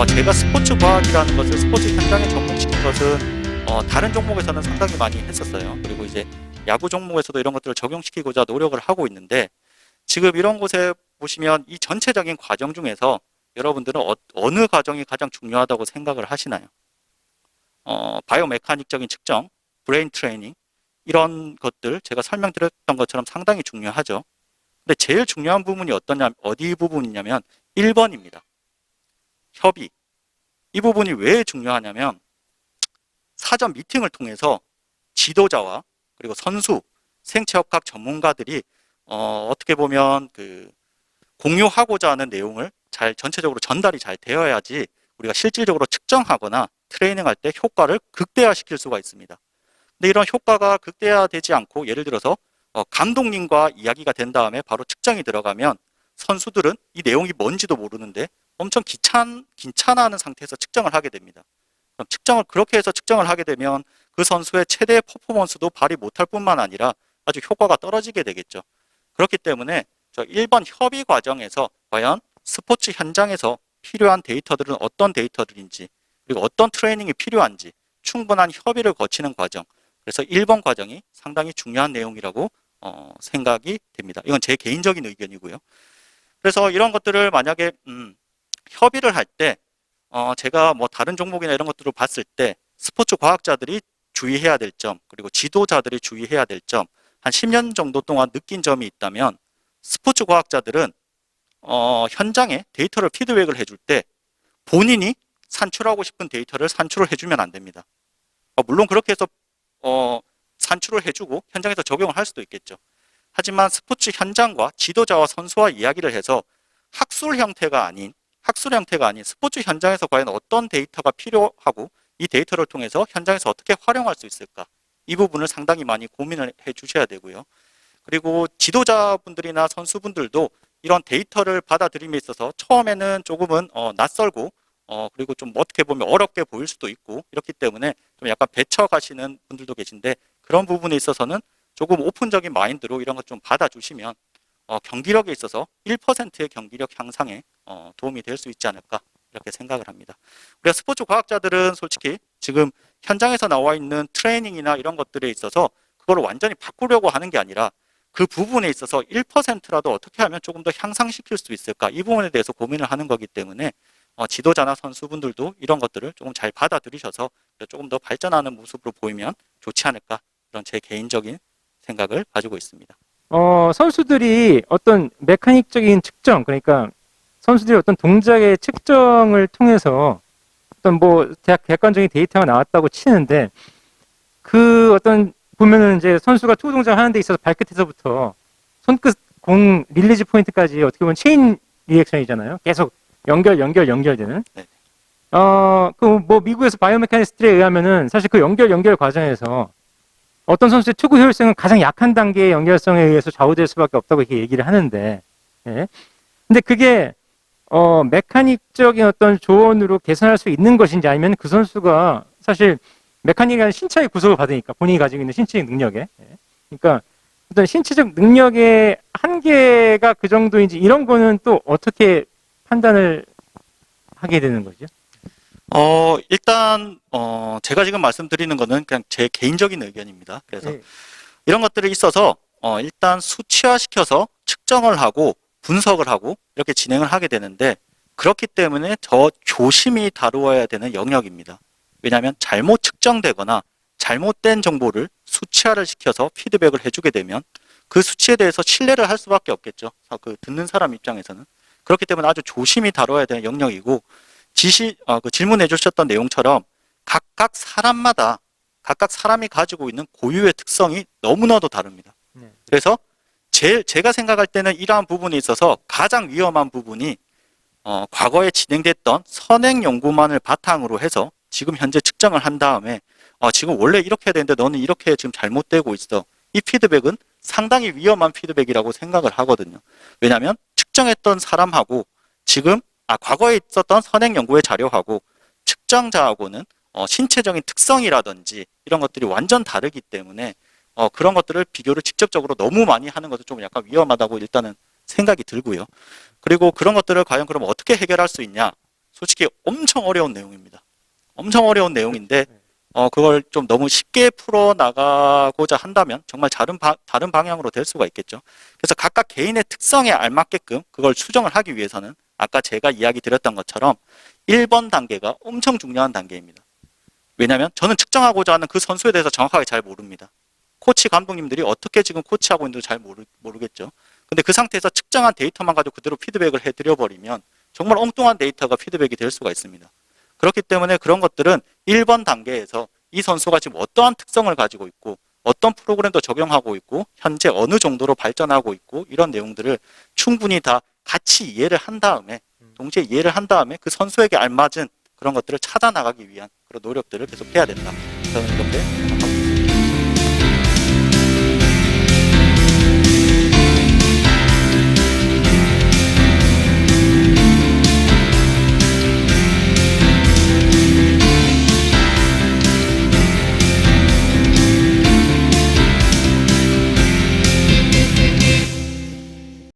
어, 제가 스포츠 과학이라는 것을 스포츠 현장에 접목시킨 것은 어, 다른 종목에서는 상당히 많이 했었어요. 그리고 이제 야구 종목에서도 이런 것들을 적용시키고자 노력을 하고 있는데 지금 이런 곳에 보시면 이 전체적인 과정 중에서 여러분들은 어, 어느 과정이 가장 중요하다고 생각을 하시나요? 어, 바이오 메카닉적인 측정, 브레인 트레이닝 이런 것들 제가 설명드렸던 것처럼 상당히 중요하죠. 근데 제일 중요한 부분이 어떠냐, 어디 부분이냐면 1번입니다. 협의. 이 부분이 왜 중요하냐면 사전 미팅을 통해서 지도자와 그리고 선수, 생체역학 전문가들이 어, 어떻게 보면 그 공유하고자 하는 내용을 잘 전체적으로 전달이 잘 되어야지 우리가 실질적으로 측정하거나 트레이닝할 때 효과를 극대화시킬 수가 있습니다. 근데 이런 효과가 극대화되지 않고 예를 들어서 어, 감독님과 이야기가 된 다음에 바로 측정이 들어가면 선수들은 이 내용이 뭔지도 모르는데 엄청 귀찮, 귀찮아하는 상태에서 측정을 하게 됩니다. 그럼 측정을 그렇게 해서 측정을 하게 되면 그 선수의 최대 퍼포먼스도 발휘 못할 뿐만 아니라 아주 효과가 떨어지게 되겠죠. 그렇기 때문에 저 1번 협의 과정에서 과연 스포츠 현장에서 필요한 데이터들은 어떤 데이터들인지 그리고 어떤 트레이닝이 필요한지 충분한 협의를 거치는 과정. 그래서 1번 과정이 상당히 중요한 내용이라고 어, 생각이 됩니다. 이건 제 개인적인 의견이고요. 그래서 이런 것들을 만약에 음, 협의를 할 때 어, 제가 뭐 다른 종목이나 이런 것들을 봤을 때 스포츠 과학자들이 주의해야 될 점, 그리고 지도자들이 주의해야 될 점, 한 10년 정도 동안 느낀 점이 있다면 스포츠 과학자들은 어, 현장에 데이터를 피드백을 해줄 때 본인이 산출하고 싶은 데이터를 산출을 해주면 안 됩니다. 어, 물론 그렇게 해서 어, 산출을 해주고 현장에서 적용을 할 수도 있겠죠. 하지만 스포츠 현장과 지도자와 선수와 이야기를 해서 학술 형태가 아닌 학술 형태가 아닌 스포츠 현장에서 과연 어떤 데이터가 필요하고 이 데이터를 통해서 현장에서 어떻게 활용할 수 있을까 이 부분을 상당히 많이 고민을 해 주셔야 되고요. 그리고 지도자분들이나 선수분들도 이런 데이터를 받아들임에 있어서 처음에는 조금은 어, 낯설고 어, 그리고 좀 어떻게 보면 어렵게 보일 수도 있고 이렇기 때문에 좀 약간 배쳐 가시는 분들도 계신데 그런 부분에 있어서는 조금 오픈적인 마인드로 이런 것 좀 받아주시면 어, 경기력에 있어서 1%의 경기력 향상에 어, 도움이 될 수 있지 않을까 이렇게 생각을 합니다. 우리가 스포츠 과학자들은 솔직히 지금 현장에서 나와 있는 트레이닝이나 이런 것들에 있어서 그걸 완전히 바꾸려고 하는 게 아니라 그 부분에 있어서 1%라도 어떻게 하면 조금 더 향상시킬 수 있을까 이 부분에 대해서 고민을 하는 거기 때문에 어, 지도자나 선수분들도 이런 것들을 조금 잘 받아들이셔서 조금 더 발전하는 모습으로 보이면 좋지 않을까 그런 제 개인적인 생각을 가지고 있습니다. 어, 선수들이 어떤 메카닉적인 측정, 그러니까 선수들이 어떤 동작의 측정을 통해서 어떤 뭐 대학 객관적인 데이터가 나왔다고 치는데 그 어떤 보면은 이제 선수가 투구 동작 하는 데 있어서 발끝에서부터 손끝 공 릴리즈 포인트까지 어떻게 보면 체인 리액션이잖아요. 계속 연결 연결 연결되는. 네. 어, 그 뭐 미국에서 바이오메카니스트에 의하면은 사실 그 연결 연결 과정에서 어떤 선수의 투구 효율성은 가장 약한 단계의 연결성에 의해서 좌우될 수밖에 없다고 이렇게 얘기를 하는데, 예. 근데 그게 어 메카닉적인 어떤 조언으로 개선할 수 있는 것인지 아니면 그 선수가 사실 메카닉이라는 신체의 구속을 받으니까 본인이 가지고 있는 신체의 능력에, 예. 그러니까 어떤 신체적 능력의 한계가 그 정도인지 이런 거는 또 어떻게 판단을 하게 되는 거죠? 어, 일단, 어, 제가 지금 말씀드리는 거는 그냥 제 개인적인 의견입니다. 그래서 예. 이런 것들이 있어서, 어, 일단 수치화시켜서 측정을 하고 분석을 하고 이렇게 진행을 하게 되는데 그렇기 때문에 더 조심히 다루어야 되는 영역입니다. 왜냐하면 잘못 측정되거나 잘못된 정보를 수치화를 시켜서 피드백을 해주게 되면 그 수치에 대해서 신뢰를 할 수밖에 없겠죠. 그 듣는 사람 입장에서는. 그렇기 때문에 아주 조심히 다뤄야 되는 영역이고 지시 어, 그 질문해 주셨던 내용처럼 각각 사람마다 각각 사람이 가지고 있는 고유의 특성이 너무나도 다릅니다. 네. 그래서 제, 제가 생각할 때는 이러한 부분에 있어서 가장 위험한 부분이 어, 과거에 진행됐던 선행 연구만을 바탕으로 해서 지금 현재 측정을 한 다음에 어, 지금 원래 이렇게 해야 되는데 너는 이렇게 지금 잘못되고 있어. 이 피드백은 상당히 위험한 피드백이라고 생각을 하거든요. 왜냐하면 측정했던 사람하고 지금 아 과거에 있었던 선행 연구의 자료하고 측정자하고는 어, 신체적인 특성이라든지 이런 것들이 완전 다르기 때문에 어, 그런 것들을 비교를 직접적으로 너무 많이 하는 것은 좀 약간 위험하다고 일단은 생각이 들고요. 그리고 그런 것들을 과연 그럼 어떻게 해결할 수 있냐? 솔직히 엄청 어려운 내용입니다. 엄청 어려운 내용인데 어 그걸 좀 너무 쉽게 풀어 나가고자 한다면 정말 다른 바, 다른 방향으로 될 수가 있겠죠. 그래서 각각 개인의 특성에 알맞게끔 그걸 수정을 하기 위해서는 아까 제가 이야기 드렸던 것처럼 1번 단계가 엄청 중요한 단계입니다. 왜냐하면 저는 측정하고자 하는 그 선수에 대해서 정확하게 잘 모릅니다. 코치 감독님들이 어떻게 지금 코치하고 있는지 잘 모르, 모르겠죠. 근데 그 상태에서 측정한 데이터만 가지고 그대로 피드백을 해드려 버리면 정말 엉뚱한 데이터가 피드백이 될 수가 있습니다. 그렇기 때문에 그런 것들은 1번 단계에서 이 선수가 지금 어떠한 특성을 가지고 있고 어떤 프로그램도 적용하고 있고 현재 어느 정도로 발전하고 있고 이런 내용들을 충분히 다 같이 이해를 한 다음에 동시에 이해를 한 다음에 그 선수에게 알맞은 그런 것들을 찾아 나가기 위한 그런 노력들을 계속 해야 된다. 저는 이렇게 생각합니다.